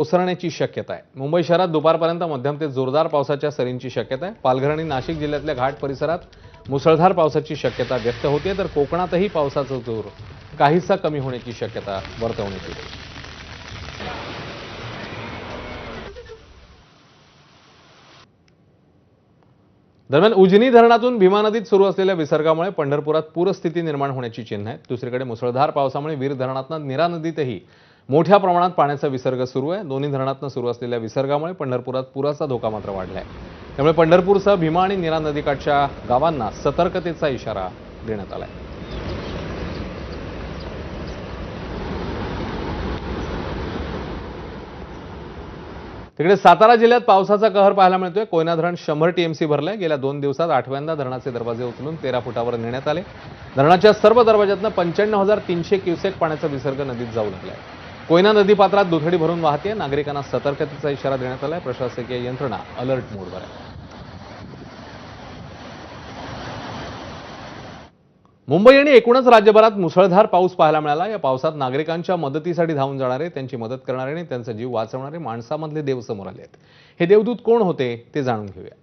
ओसरण्याची शक्यता आहे. मुंबई शहरात दुपारपर्यंत मध्यम ते जोरदार पावसाच्या सरींची शक्यता आहे. पालघर आणि नाशिक जिल्ह्यातल्या घाट परिसरात मुसळधार पावसाची शक्यता व्यक्त होते तर कोकणातही पावसाचा जोर काहीसा कमी होण्याची शक्यता वर्तवण्यात येते. दरम्यान उजनी धरणातून भीमा नदीत सुरू असलेल्या विसर्गामुळे पंढरपुरात पूरस्थिती निर्माण होण्याची चिन्ह आहेत. दुसरीकडे मुसळधार पावसामुळे वीर धरणातनं नीरा नदीतही मोठ्या प्रमाणात पाण्याचा विसर्ग सुरू आहे. दोन्ही धरणातनं सुरू असलेल्या विसर्गामुळे पंढरपुरात पुराचा धोका मात्र वाढला आहे त्यामुळे पंढरपूरसह भीमा आणि नीरा नदीकाठच्या गावांना सतर्कतेचा इशारा देण्यात आला आहे तिकडे सातारा जिल्ह्यात पावसाचा कहर पाहायला मिळतोय. कोयना धरण शंभर टीएमसी भरलंय. गेल्या दोन दिवसात आठव्यांदा धरणाचे दरवाजे उचलून तेरा फुटावर नेण्यात आले. धरणाच्या सर्व दरवाज्यातनं पंच्याण्णव हजार तीनशे क्युसेक पाण्याचा विसर्ग नदीत जाऊ लागलाय. कोयना नदीपात्रात दुथडी भरून वाहते नागरिकांना सतर्कतेचा इशारा देण्यात आलाय. प्रशासकीय यंत्रणा अलर्ट मोडवर आहे. मुंबई आणि एकूणच राज्यभरात मुसळधार पाऊस पाहायला मिळाला. या पावसात नागरिकांच्या मदतीसाठी धावून जाणारे त्यांची मदत करणारे आणि त्यांचा जीव वाचवणारे माणसामधले देव समोर आले आहेत. हे देवदूत कोण होते ते जाणून घेऊया.